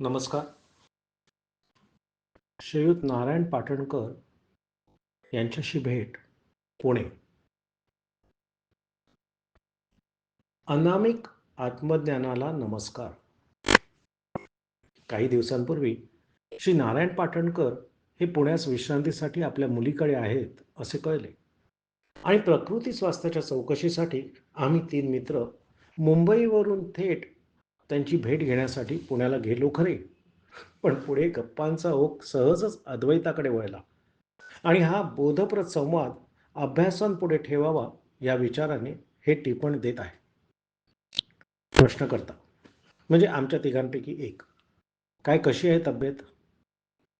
नमस्कार. श्रीयुत नारायण पाटणकर यांच्याशी भेट पुणे. अनामिक आत्मज्ञानाला नमस्कार. काही दिवसांपूर्वी श्री नारायण पाटणकर हे पुण्यास विश्रांतीसाठी आपल्या मुलीकडे आहेत असे कळले. आणि प्रकृती स्वास्थ्याच्या चौकशीसाठी आम्ही तीन मित्र मुंबईवरून थेट त्यांची भेट घेण्यासाठी पुण्याला गेलो खरे. पण पुढे गप्पांचा ओघ सहजच अद्वैताकडे वळला. आणि हा बोधप्रद संवाद अभ्यासांपुढे ठेवावा या विचाराने हे टिपण देत आहे. प्रश्न करता म्हणजे आमच्या तिघांपैकी एक. काय कशी आहे तब्येत?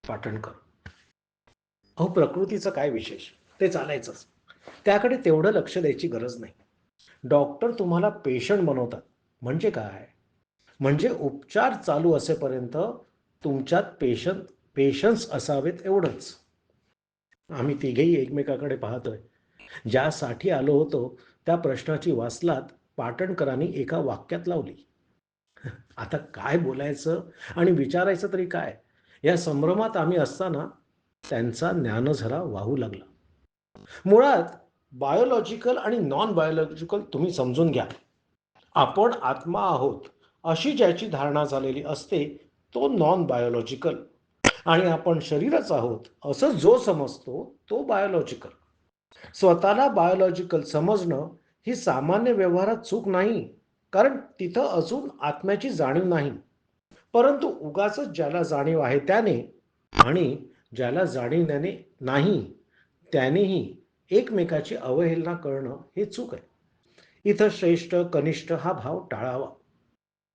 पाटणकर. अहो प्रकृतीचं काय विशेष? ते चालायचंच. त्याकडे तेवढं लक्ष द्यायची गरज नाही. डॉक्टर तुम्हाला पेशंट बनवतात. म्हणजे काय? म्हणजे उपचार चालू असेपर्यंत तुमच्यात पेशंट पेशन्स असावेत एवढंच. आम्ही तिघेही एकमेकाकडे पाहतोय. ज्यासाठी आलो होतो त्या प्रश्नाची वासलात पाटणकरांनी एका वाक्यात लावली. आता काय बोलायचं आणि विचारायचं तरी काय? या संभ्रमात आम्ही असताना त्यांचा ज्ञानझरा वाहू लागला. मुळात बायोलॉजिकल आणि नॉन बायोलॉजिकल तुम्ही समजून घ्या. आपण आत्मा आहोत. अशी ज्याची धारणा झालेली असते तो नॉन बायोलॉजिकल आणि आपण शरीरच आहोत असं जो समजतो तो बायोलॉजिकल स्वतःला बायोलॉजिकल समजणं ही सामान्य व्यवहारात चूक नाही कारण तिथं अजून आत्म्याची जाणीव नाही. परंतु उगाच ज्याला जाणीव आहे त्याने आणि ज्याला जाणीवण्याने नाही त्यानेही एकमेकाची अवहेलना करणं हे चूक आहे. इथं श्रेष्ठ कनिष्ठ हा भाव टाळावा.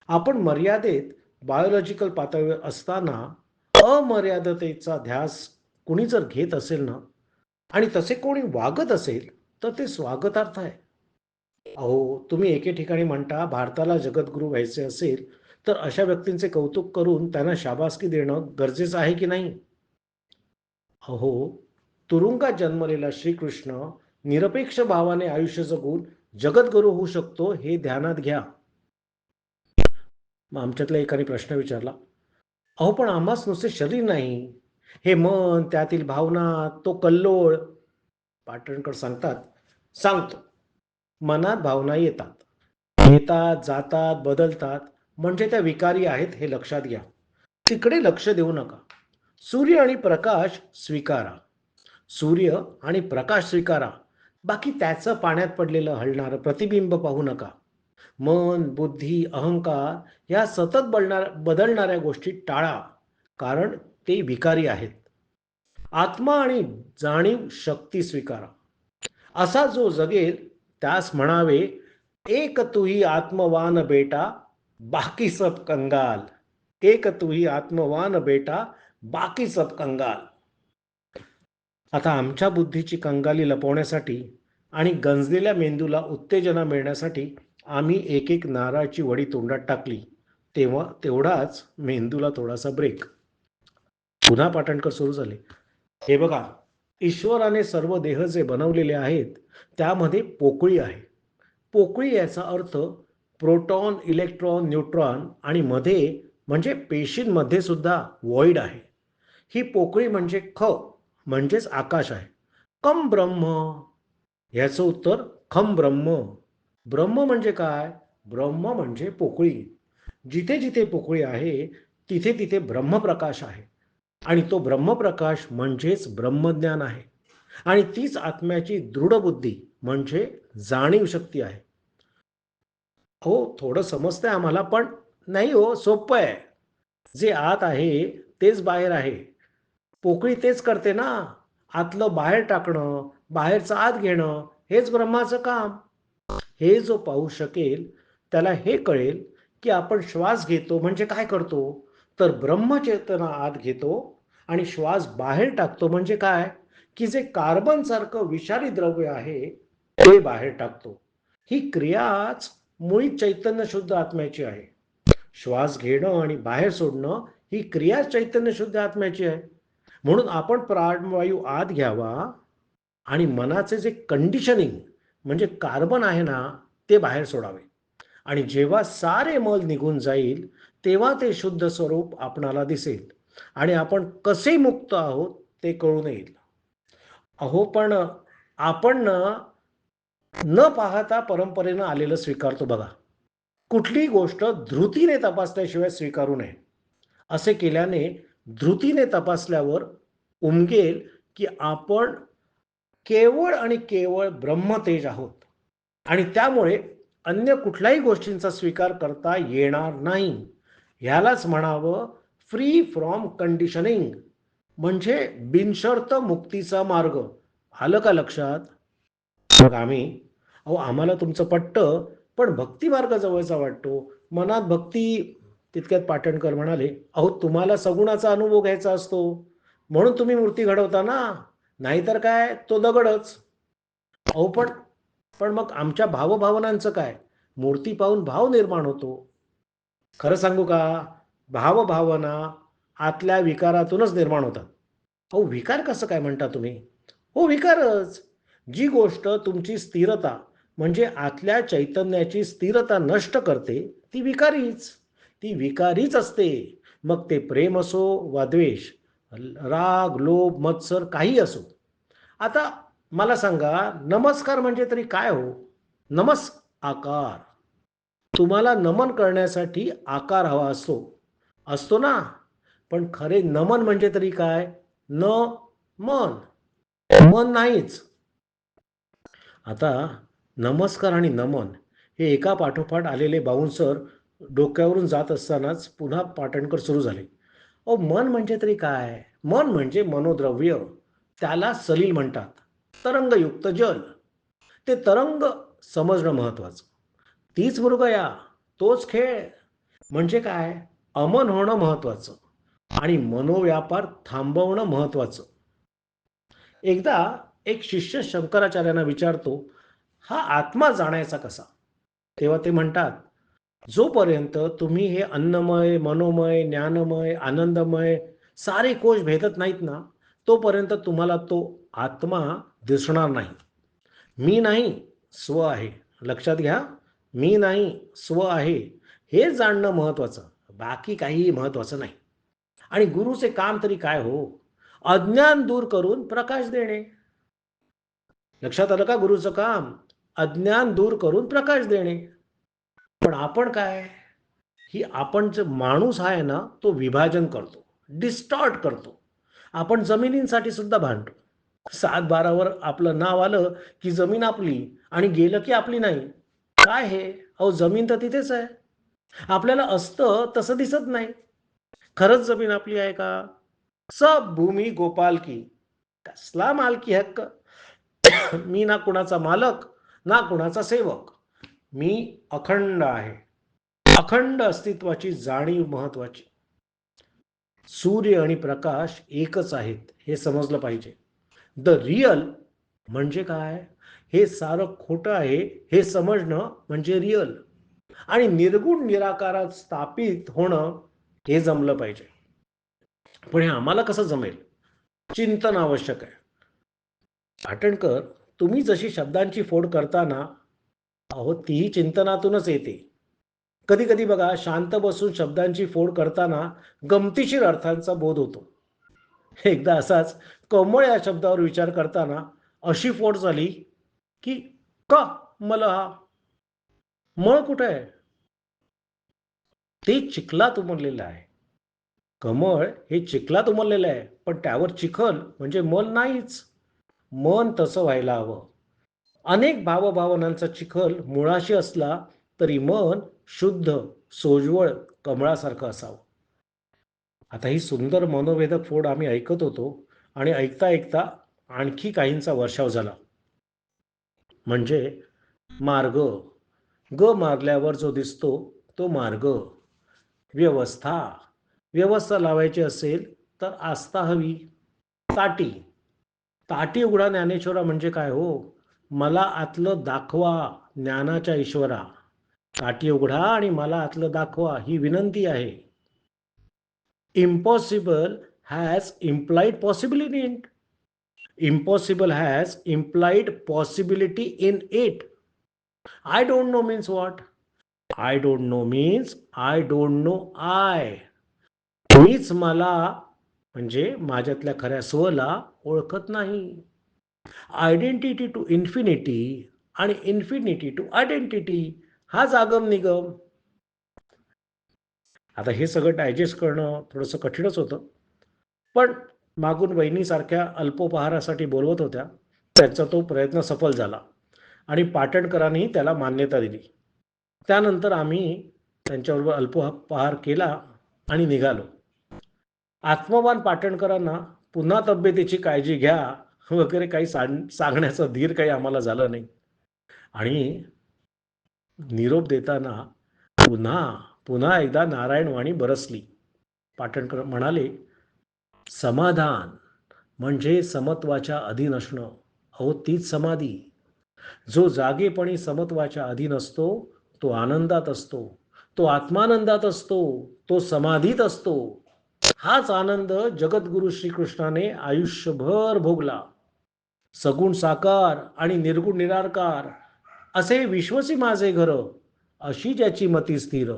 आपण मर्यादेत बायोलॉजिकल पातळीवर असताना अमर्यादतेचा ध्यास कुणी जर घेत असेल ना आणि तसे कोणी वागत असेल तर ते स्वागतार्थ आहे. अहो तुम्ही एके ठिकाणी म्हणता भारताला जगद्गुरू व्हायचे असेल तर अशा व्यक्तींचे कौतुक करून त्यांना शाबासकी देणं गरजेचं आहे की नाही? अहो तुरुंगात जन्मलेला श्रीकृष्ण निरपेक्ष भावाने आयुष्य जगून जगद्गुरू होऊ शकतो हे ध्यानात घ्या. मग आमच्यातल्या एकाने प्रश्न विचारला अहो पण आम्हाच नुसते शरीर नाही. हे मन त्यातील भावना तो कल्लोळ. पाटणकर सांगतात सांगतो. मनात भावना येतात. येतात जातात बदलतात. म्हणजे त्या विकारी आहेत हे लक्षात घ्या. तिकडे लक्ष देऊ नका. सूर्य आणि प्रकाश स्वीकारा. सूर्य आणि प्रकाश स्वीकारा. बाकी त्याचं पाण्यात पडलेलं हलणारं प्रतिबिंब पाहू नका. मन बुद्धी अहंकार या सतत बदलणार बदलणाऱ्या गोष्टी टाळा कारण ते विकारी आहेत. आत्मा आणि जाणीव शक्ती स्वीकारा. असा जो जगेल त्यास म्हणावे एक तुही आत्मवान बेटा बाकी सब कंगाल. एक तुही आत्मवान बेटा बाकी सब कंगाल. आता आमच्या बुद्धीची कंगाली लपवण्यासाठी आणि गंजलेल्या मेंदूला उत्तेजना मिळण्यासाठी आम्ही एक एक नारळाची वडी तोंडात टाकली तेव्हा तेवढाच मेंदूला थोडासा ब्रेक पुन्हा पाटणकर सुरू झाले. हे बघा ईश्वराने सर्व देह जे बनवलेले आहेत त्यामध्ये पोकळी आहे. पोकळी याचा अर्थ प्रोटॉन इलेक्ट्रॉन न्यूट्रॉन आणि मध्ये म्हणजे पेशींमध्ये सुद्धा वॉइड आहे. ही पोकळी म्हणजे ख म्हणजेच आकाश आहे. कम ब्रह्म. ह्याचं उत्तर खम ब्रह्म. ब्रह्म म्हणजे काय? ब्रह्म म्हणजे पोकळी. जिथे जिथे पोकळी आहे तिथे तिथे ब्रह्मप्रकाश आहे. आणि तो ब्रह्मप्रकाश म्हणजेच ब्रह्मज्ञान आहे. आणि तीच आत्म्याची दृढ बुद्धी म्हणजे जाणीव शक्ती आहे. हो थोडं समजतंय आम्हाला पण नाही हो सोपं आहे. जे आत आहे तेच बाहेर आहे. पोकळी तेच करते ना. आतलं बाहेर टाकणं बाहेरचं आत घेणं हेच ब्रह्माचं काम. हे जो पाहू शकेल त्याला हे कळेल की आपण श्वास घेतो म्हणजे काय करतो? तर ब्रह्मचेतना आत घेतो आणि श्वास बाहेर टाकतो म्हणजे काय? की जे कार्बन सारखं विषारी द्रव्य आहे ते बाहेर टाकतो. ही क्रियाच मुळी चैतन्य शुद्ध आत्म्याची आहे. श्वास घेणं आणि बाहेर सोडणं ही क्रिया चैतन्य शुद्ध आत्म्याची आहे. म्हणून आपण प्राणवायू आत घ्यावा आणि मनाचे जे कंडिशनिंग म्हणजे कार्बन आहे ना ते बाहेर सोडावे. आणि जेव्हा सारे मल निघून जाईल तेव्हा ते शुद्ध स्वरूप आपणाला दिसेल. आणि आपण कसे मुक्त आहोत ते कळून येईल. अहो पण आपण न पाहता परंपरेनं आलेलं स्वीकारतो बघा. कुठलीही गोष्ट धृतीने तपासल्याशिवाय स्वीकारू नये. असे केल्याने धृतीने तपासल्यावर उमगेल की आपण केवळ आणि केवळ ब्रह्मतेज आहोत. आणि त्यामुळे अन्य कुठल्याही गोष्टींचा स्वीकार करता येणार नाही. ह्यालाच म्हणावं फ्री फ्रॉम कंडिशनिंग म्हणजे बिनशर्त मुक्तीचा मार्ग. आलं का लक्षात? मग आम्ही. अहो आम्हाला तुमचं पट्ट पण भक्ती मार्ग जवळचा वाटतो. मनात भक्ती तितक्यात पाटणकर म्हणाले अहो तुम्हाला सगुणाचा अनुभव घ्यायचा असतो. म्हणून तुम्ही मूर्ती घडवता ना. नाहीतर काय? तो दगडच. अहो पण पण मग आमच्या भावभावनांचं काय? मूर्ती पाहून भाव निर्माण होतो. खरं सांगू का? भावभावना आतल्या विकारातूनच निर्माण होतात. अहो विकार कसं काय म्हणता तुम्ही? हो विकारच. जी गोष्ट तुमची स्थिरता म्हणजे आतल्या चैतन्याची स्थिरता नष्ट करते ती विकारीच. ती विकारीच असते. मग ते प्रेम असो वा द्वेष राग लोभ मत्सर काही असो. आता मला सांगा नमस्कार म्हणजे तरी काय हो? नमस् आकार. तुम्हाला नमन करण्यासाठी आकार हवा असतो. असतो ना? पण खरे नमन म्हणजे तरी काय? न मन. मन नाहीच. आता नमस्कार आणि नमन हे एका पाठोपाठ आलेले बाउन्सर डोक्यावरून जात असतानाच पुन्हा पाटणकर सुरू झाले. अहो मन म्हणजे तरी काय? मन म्हणजे मनोद्रव्य. त्याला सलील म्हणतात. तरंगयुक्त जल. ते तरंग समजणं महत्वाचं. तीच मृगया तोच खेळ. म्हणजे काय? अमन होणं महत्वाचं. आणि मनोव्यापार थांबवणं महत्वाचं. एकदा एक शिष्य शंकराचार्यांना विचारतो हा आत्मा जाणायचा कसा? तेव्हा ते म्हणतात जोपर्यंत तुम्ही हे अन्नमय मनोमय ज्ञानमय आनंदमय सारे कोश भेदत नाहीत ना तोपर्यंत तुम्हाला तो आत्मा दिसणार नाही. मी नाही स्व आहे. लक्षात घ्या मी नाही स्व आहे. हे जाणणं महत्वाचं बाकी काही महत्वाचं नाही. आणि गुरुचे काम तरी काय हो? अज्ञान दूर करून प्रकाश देणे. लक्षात आलं का गुरुचं काम? अज्ञान दूर करून प्रकाश देणे. पण आपण काय? ही आपण जे माणूस आहे ना तो विभाजन करतो डिस्टॉर्ट करतो. आपण जमिनींसाठी सुद्धा भांडतो. सात बारावर आपलं नाव आलं की जमीन आपली आणि गेलं की आपली नाही. काय हे? अहो जमीन तर तिथेच आहे. आपल्याला असतं तसं दिसत नाही. खरंच जमीन आपली आहे का? सब भूमी गोपाल की. कसला मालकी हक्क? मी ना कुणाचा मालक ना कुणाचा सेवक. मी अखंड आहे. अखंड अस्तित्वाची जाणीव महत्वाची. सूर्य आणि प्रकाश एकच आहेत हे समजलं पाहिजे. द रिअल म्हणजे काय? हे सारं खोटं आहे हे समजणं म्हणजे रिअल आणि निर्गुण निराकारात स्थापित होणं हे जमलं पाहिजे. पण हे आम्हाला कसं जमेल? चिंतन आवश्यक आहे. पाटणकर तुम्ही जशी शब्दांची फोड करताना अहो तीही चिंतनातूनच येते. कधी कधी बघा शांत बसून शब्दांची फोड करताना गमतीशीर अर्थांचा बोध होतो. एकदा असाच कमळ या शब्दावर विचार करताना अशी फोड झाली की का मला हा? मळ कुठे आहे? ते चिखलात उमरलेलं आहे. कमळ हे चिखलात उमरलेलं आहे पण त्यावर चिखल म्हणजे मल नाहीच. मन तसं व्हायला हवं. अनेक भावभावनांचा चिखल मुळाशी असला तरी मन शुद्ध सोज्वळ कमळासारखं असावं. आता ही सुंदर मनोवेदक फोड आम्ही ऐकत होतो आणि ऐकता ऐकता आणखी काहींचा वर्षाव झाला. म्हणजे मार्ग. ग मारल्यावर जो दिसतो तो मार्ग. व्यवस्था. व्यवस्था लावायची असेल तर आस्था हवी. ताटी. ताटी उघडा ज्ञानेश्वरा म्हणजे काय हो? मला आतलं दाखवा ज्ञानाच्या ईश्वरा. काठी उघडा आणि मला आतलं दाखवा ही विनंती आहे. Impossible has implied possibility in impossible has implied possibility in it I don't know means what I don't know means I don't know I मीच मला म्हणजे माझ्यातल्या खऱ्या स्वला ओळखत नाही. आयडेंटिटी टू इन्फिनिटी आणि इन्फिनिटी टू आयडेंटिटी. हाच आगम निगम. आता हे सगळं डायजेस्ट करणं थोडंसं कठीणच होतं. पण मागून वहिनीसारख्या अल्पोपहारासाठी बोलवत होत्या. त्यांचा तो प्रयत्न सफल झाला. आणि पाटणकरांनी त्याला मान्यता दिली. त्यानंतर आम्ही त्यांच्याबरोबर अल्पोपहार केला आणि निघालो. आत्मवान पाटणकरांना पुन्हा तब्येतीची काळजी घ्या. वगैरे काही सांग सांगण्याचं धीर काही आम्हाला झालं नाही. आणि निरोप देताना पुन्हा पुन्हा एकदा नारायणवाणी बरसली. पाटणकर म्हणाले समाधान म्हणजे समत्वाच्या अधीन असणं. अहो तीच समाधी. जो जागेपणी समत्वाच्या अधीन असतो तो आनंदात असतो. तो आत्मानंदात असतो. तो समाधीत असतो. हाच आनंद जगद्गुरु श्रीकृष्णाने आयुष्यभर भोगला. सगुण साकार आणि निर्गुण निराकार असे विश्वसी माझे घर अशी ज्याची मती स्थिर.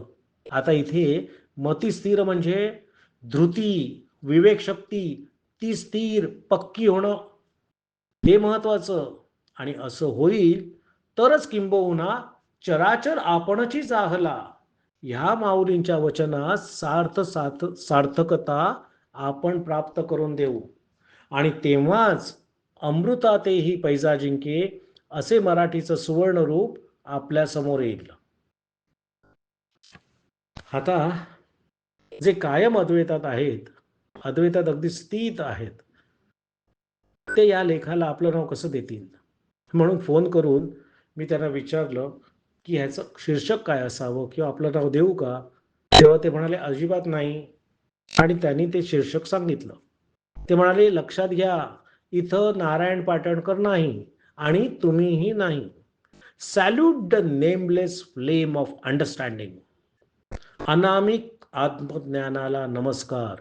आता इथे मती स्थिर म्हणजे धृती विवेकशक्ती ती स्थिर पक्की होणं. हे महत्वाचं. आणि असं होईल तरच किंबहुना चराचर आपणची चाहला. ह्या माऊलींच्या वचनात सार्थ सार्थ सार्थकता आपण प्राप्त करून देऊ. आणि तेव्हाच अमृतातेही पैजा जिंके असे मराठीचं सुवर्ण रूप आपल्यासमोर येईल. आता जे कायम अद्वैतात आहेत अद्वैतात अगदी स्थित आहेत ते या लेखाला आपलं नाव कसं देतील? म्हणून फोन करून मी त्यांना विचारलं की ह्याचं शीर्षक काय असावं किंवा आपलं नाव देऊ का? तेव्हा ते म्हणाले अजिबात नाही. आणि त्यांनी ते शीर्षक सांगितलं. ते म्हणाले लक्षात घ्या इथं नारायण पाटणकर नाही आणि तुम्हीही नाही. Salute the nameless flame of understanding अनामिक आत्मज्ञानाला नमस्कार.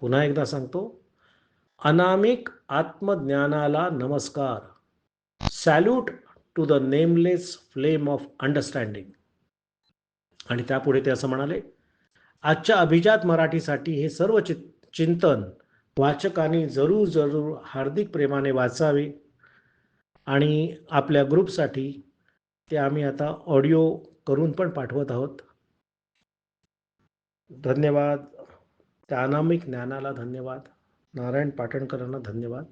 पुन्हा एकदा सांगतो. अनामिक आत्मज्ञानाला नमस्कार. Salute to the nameless flame of understanding आणि त्यापुढे ते असं म्हणाले आजच्या अभिजात मराठीसाठी हे सर्व चि चिंतन वाचकांनी जरूर जरूर हार्दिक प्रेमाने वाचावे आणि आपल्या ग्रुपसाठी ते आम्ही आता ऑडिओ करून पण पाठवत आहोत. धन्यवाद. त्या अनामिक ज्ञानाला धन्यवाद. नारायण पाटणकरांना धन्यवाद.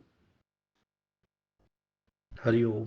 हरिओम.